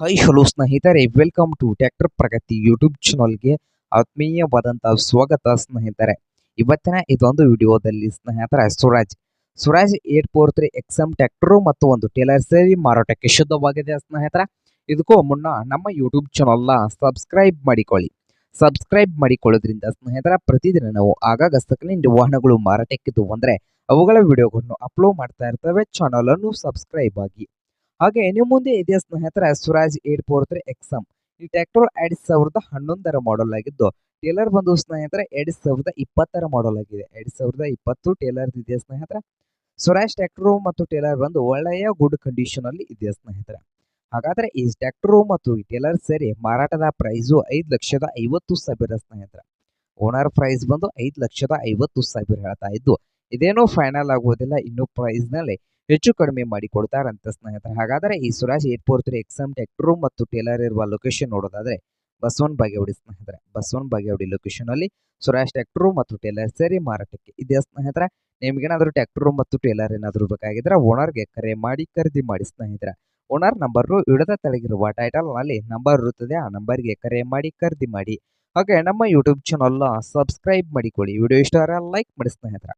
High hello ಸ್ನೇಹಿತರೆ welcome to tractor Pragati YouTube ಚಾನಲ್ಗೆ ಆತ್ಮೀಯವಾದಂತಹ ಸ್ವಾಗತ ಸ್ನೇಹಿತರೆ. ಇವತ್ತಿನ ಇದೊಂದು ವಿಡಿಯೋದಲ್ಲಿ ಸ್ನೇಹಿತರೆ Swaraj Swaraj eight four three XM tractor ಮತ್ತು ಒಂದು ಟೇಲರ್ ಸೇರಿ ಮಾರಾಟಕ್ಕೆ ಶುದ್ಧವಾಗಿದೆ ಸ್ನೇಹಿತರೆ. ಇದಕ್ಕೂ ಮುನ್ನ ನಮ್ಮ ಯೂಟ್ಯೂಬ್ ಚಾನಲ್ನ ಸಬ್ಸ್ಕ್ರೈಬ್ ಮಾಡಿಕೊಳ್ಳಿ. ಸಬ್ಸ್ಕ್ರೈಬ್ ಮಾಡಿಕೊಳ್ಳೋದ್ರಿಂದ ಸ್ನೇಹಿತರ, ಪ್ರತಿದಿನ ನಾವು ಆಗಾಗ ಸೆಕೆಂಡ್ ವಾಹನಗಳು ಮಾರಾಟಕ್ಕಿದ್ದು ಅಂದರೆ ಅವುಗಳ ವಿಡಿಯೋಗಳನ್ನು ಅಪ್ಲೋಡ್ ಮಾಡ್ತಾ ಇರ್ತವೆ. ಚಾನಲನ್ನು ಸಬ್ಸ್ಕ್ರೈಬ್ ಆಗಿ ಹಾಗೆ ಇನ್ನು ಮುಂದೆ ಇದೆ ಸ್ನೇಹಿತರ Swaraj eight four three XM. ಈ ಟ್ರ್ಯಾಕ್ಟರ್ ಎರಡ್ ಸಾವಿರದ ಹನ್ನೊಂದರ ಮಾಡೆಲ್ ಆಗಿದ್ದು, ಟೇಲರ್ ಬಂದು ಸ್ನೇಹಿತರೆ ಎರಡ್ ಸಾವಿರದ ಇಪ್ಪತ್ತರ ಮಾಡೆಲ್ ಆಗಿದೆ. ಎರಡ್ ಸಾವಿರದ ಇಪ್ಪತ್ತು ಟೇಲರ್ ಇದೆ ಸ್ನೇಹಿತರ. ಸ್ವರಾಜ್ ಟ್ರ್ಯಾಕ್ಟರ್ ಮತ್ತು ಟೇಲರ್ ಬಂದು ಒಳ್ಳೆಯ ಗುಡ್ ಕಂಡೀಷನ್ ಅಲ್ಲಿ ಇದೆ ಸ್ನೇಹಿತರೆ. ಹಾಗಾದ್ರೆ ಈ ಟ್ರ್ಯಾಕ್ಟರ್ ಮತ್ತು ಈ ಟೇಲರ್ ಸೇರಿ ಮಾರಾಟದ ಪ್ರೈಸು ಐದು ಲಕ್ಷದ ಐವತ್ತು ಸಾವಿರ ಸ್ನೇಹಿತರ. ಓನರ್ ಪ್ರೈಸ್ ಬಂದು ಐದು ಲಕ್ಷದ ಐವತ್ತು ಸಾವಿರ ಹೇಳ್ತಾ ಇದ್ದು, ಇದೇನು ಫೈನಲ್ ಆಗುವುದಿಲ್ಲ ಇನ್ನು ಪ್ರೈಸ್ನಲ್ಲಿ ಹೆಚ್ಚು ಕಡಿಮೆ ಮಾಡಿ ಅಂತ ಸ್ನೇಹಿತರೆ. ಹಾಗಾದರೆ ಈ Swaraj eight four three XM ಮತ್ತು ಟೇಲರ್ ಇರುವ ಲೊಕೇಶನ್ ನೋಡೋದಾದ್ರೆ ಬಸವನ್ ಬಾಗೇವಾಡಿ ಸ್ನೇಹಿತರೆ. ಬಸವನ್ ಬಾಗೇವಾಡಿ ಲೊಕೇಶನ್ ಅಲ್ಲಿ ಸುರಾಜ್ ಟ್ರ್ಯಾಕ್ಟರ್ ಮತ್ತು ಟೇಲರ್ ಸೇರಿ ಮಾರಾಟಕ್ಕೆ ಇದೆ ಸ್ನೇಹಿತರೆ? ನಿಮ್ಗೇನಾದ್ರೂ ಟ್ರ್ಯಾಕ್ಟರ್ ಮತ್ತು ಟೇಲರ್ ಏನಾದರೂ ಬೇಕಾಗಿದ್ರೆ ಓನರ್ಗೆ ಕರೆ ಮಾಡಿ, ಖರೀದಿ ಮಾಡಿ ಸ್ನೇಹಿತರೆ. ಓನರ್ ನಂಬರ್ ಇಡದ ತಳಗಿರುವ ಟೈಟಲ್ನಲ್ಲಿ ನಂಬರ್ ಇರುತ್ತದೆ. ಆ ನಂಬರ್ಗೆ ಕರೆ ಮಾಡಿ, ಖರೀದಿ ಮಾಡಿ. ಹಾಗೆ ನಮ್ಮ ಯೂಟ್ಯೂಬ್ ಚಾನಲ್ನ ಸಬ್ಸ್ಕ್ರೈಬ್ ಮಾಡಿಕೊಳ್ಳಿ. ವಿಡಿಯೋ ಇಷ್ಟ ಲೈಕ್ ಮಾಡಿ ಸ್ನೇಹಿತರೆ.